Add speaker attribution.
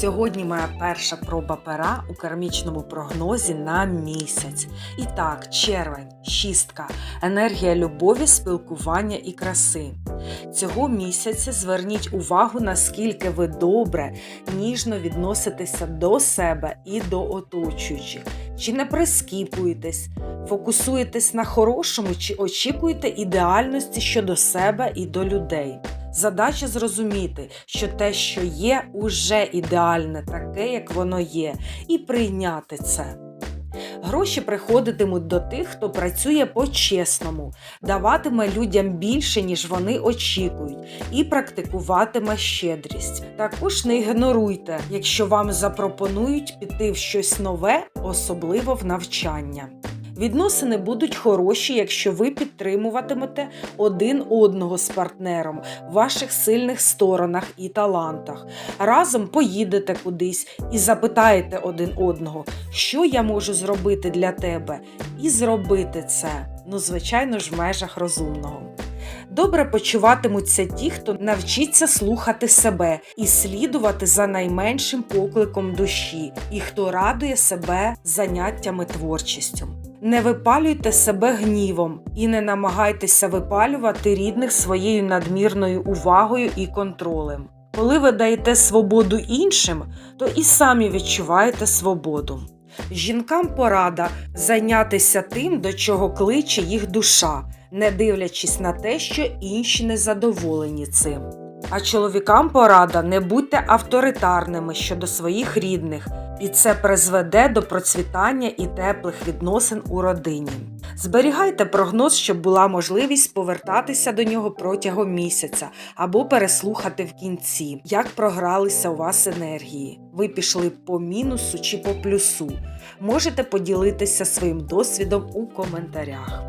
Speaker 1: Сьогодні моя перша проба пера у кармічному прогнозі на місяць. І так, червень, шістка, енергія любові, спілкування і краси. Цього місяця зверніть увагу, наскільки ви добре, ніжно відноситеся до себе і до оточуючих. Чи не прискіпуєтесь, фокусуєтесь на хорошому, чи очікуєте ідеальності щодо себе і до людей. Задача зрозуміти, що те, що є, уже ідеальне, таке, як воно є, і прийняти це. Гроші приходитимуть до тих, хто працює по-чесному, даватиме людям більше, ніж вони очікують, і практикуватиме щедрість. Також не ігноруйте, якщо вам запропонують піти в щось нове, особливо в навчання. Відносини будуть хороші, якщо ви підтримуватимете один одного з партнером в ваших сильних сторонах і талантах. Разом поїдете кудись і запитаєте один одного, що я можу зробити для тебе, і зробити це, ну, звичайно ж, в межах розумного. Добре почуватимуться ті, хто навчиться слухати себе і слідувати за найменшим покликом душі, і хто радує себе заняттями творчістю. Не випалюйте себе гнівом і не намагайтеся випалювати рідних своєю надмірною увагою і контролем. Коли ви даєте свободу іншим, то і самі відчуваєте свободу. Жінкам порада зайнятися тим, до чого кличе їх душа, не дивлячись на те, що інші не задоволені цим. А чоловікам порада не будьте авторитарними щодо своїх рідних, і це призведе до процвітання і теплих відносин у родині. Зберігайте прогноз, щоб була можливість повертатися до нього протягом місяця або переслухати в кінці, як програлися у вас енергії. Ви пішли по мінусу чи по плюсу. Можете поділитися своїм досвідом у коментарях.